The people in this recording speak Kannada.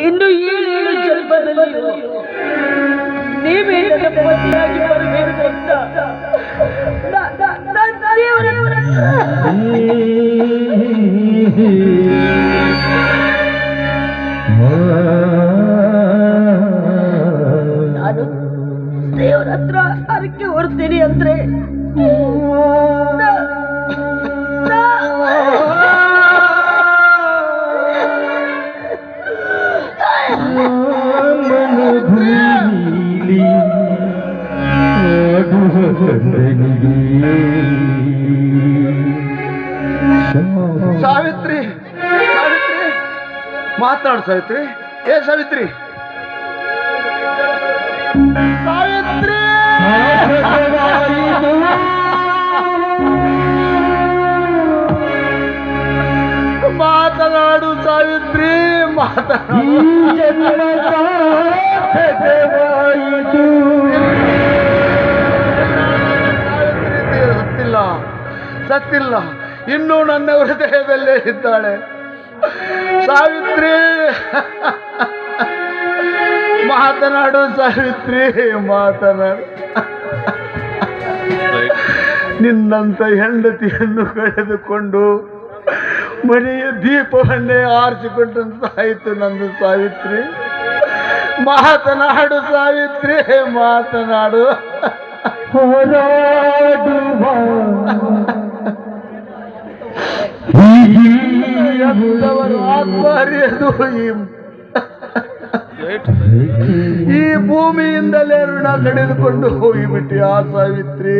ಇನ್ನು ಏಳೇಳು ಜನ್ಮದಲ್ಲಿ ನೀವೇ ನನ್ನ ಪತಿಯಾಗಿ ಬರಬೇಕು ಅಂತ ನಾನು ದೇವರ ಹತ್ರ ಅರಕೆ ಹೊರ್ತೀನಿ ಅಂದ್ರೆ ಸಾವಿತ್ರಿ ಸಾವಿತ್ರಿ. ಮಾತಾಡು ಸಾವಿತ್ರಿ. ಏ ಸಾವಿತ್ರಿ. ಸಾವಿತ್ರಿ. ಮಾತನಾಡು ಸಾವಿತ್ರಿ ಮಾತನಾಡು. ಸತ್ತಿಲ್ಲ. ಇನ್ನೂ ನನ್ನ ಹೃದಯದಲ್ಲೇ ಇದ್ದಾಳೆ. ಸಾವಿತ್ರಿ, ಮಾತನಾಡು ಸಾವಿತ್ರಿ, ಮಾತನಾಡು. ನಿನ್ನಂತ ಹೆಂಡತಿಯನ್ನು ಕಳೆದುಕೊಂಡು ಮನೆಯ ದೀಪವನ್ನೇ ಆರಿಸಿಕೊಂಡಂತಾಯಿತು ನಂದು ಸಾವಿತ್ರಿ. ಮಾತನಾಡು ಸಾವಿತ್ರಿ, ಮಾತನಾಡು. ಎಂಥವರು ಆತ್ಮಹರಿಯದು ಈ ಈ ಭೂಮಿಯಿಂದಲೇ ಋಣ ಕಡಿದುಕೊಂಡು ಹೋಗಿಬಿಟ್ಟಿ ಆ ಸಾವಿತ್ರಿ.